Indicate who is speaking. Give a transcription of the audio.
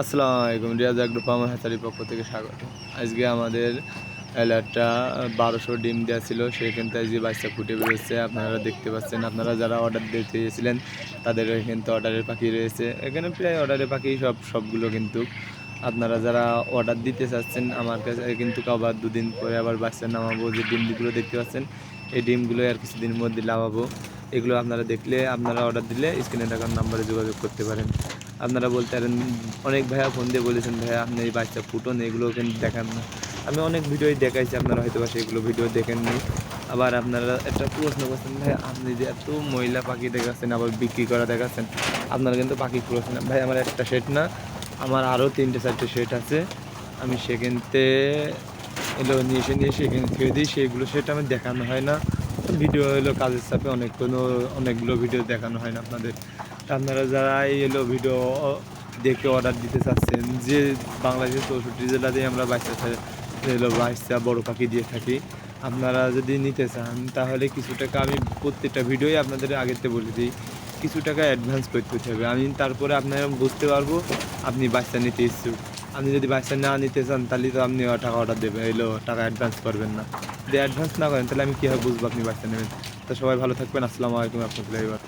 Speaker 1: আসসালামু আলাইকুম রিয়াজ ফার্মার হ্যাচারির পক্ষ থেকে স্বাগত। আজকে আমাদের এলাটা বারোশো ডিম দেওয়া ছিল, সেখান থেকে আজকে বাচ্চা ফুটে বেরোচ্ছে, আপনারা দেখতে পাচ্ছেন, আপনারা যারা অর্ডার দিতে চেয়েছিলেন তাদের এখান থেকে অর্ডারের পাখি রয়েছে। এখানে প্রায় অর্ডারের পাখি সব, সবগুলো কিন্তু আপনারা যারা অর্ডার দিতে চাচ্ছেন, আমার কাছে কিন্তু আবার দুদিন পরে আবার বাচ্চা নামাবো, যে ডিমগুলো দেখতে পাচ্ছেন, এই ডিমগুলো আর কিছুদিনের মধ্যে নামাবো এগুলো আপনারা দেখলে, আপনারা অর্ডার দিলে স্ক্রিনে থাকার নাম্বারে যোগাযোগ করতে পারেন। আপনারা বলতে পারেন, অনেক ভাইয়া ফোন দিয়ে বলেছেন, ভাইয়া, আপনি এই বাচ্চা ফুটন এগুলো কিন্তু দেখান না। আমি অনেক ভিডিওই দেখাইছি, আপনারা হয়তো বা সেগুলো ভিডিও দেখেননি আবার আপনারা একটা প্রশ্ন করছেন ভাই আপনি যে এত মহিলা পাখি দেখাচ্ছেন, আবার বিক্রি করা দেখাচ্ছেন, আপনারা কিন্তু পাখি খুঁড়ছেন না। ভাই আমার একটা সেট না, আমার আরও তিনটে চারটে সেট আছে, আমি সেখানতে এলো, নিয়ে এসে, নিয়ে সেখানে ছেড়ে দিই, সেগুলো সেটা আমি দেখানো হয় না। ভিডিও হলো কাজের চাপে অনেক কোনো অনেকগুলো ভিডিও দেখানো হয় না আপনাদের। আপনারা যারা এই এলো ভিডিও দেখে অর্ডার দিতে চাচ্ছেন, যে বাংলাদেশের চৌষট্টি জেলাতেই আমরা বাচ্চা এলো বাচ্চা বড় পাখি দিয়ে থাকি, আপনারা যদি নিতে চান, তাহলে কিছু টাকা আমি প্রত্যেকটা ভিডিওই আপনাদের আগেতে বলে দিই। কিছু টাকা অ্যাডভান্স করতে হবে। আমি তারপরে আপনারা বুঝতে পারব, আপনি বাচ্চা নিতে ইচ্ছুক। আপনি যদি বাচ্চা না নিতে চান, তাহলে তো আপনি টাকা অর্ডার দেবেন এলো টাকা অ্যাডভান্স করবেন না। যদি অ্যাডভান্স না করেন, তাহলে আমি কীভাবে বুঝব আপনি বাচ্চা নেবেন? তো সবাই ভালো থাকবেন। আসসালামু আলাইকুম আপনাদের এবার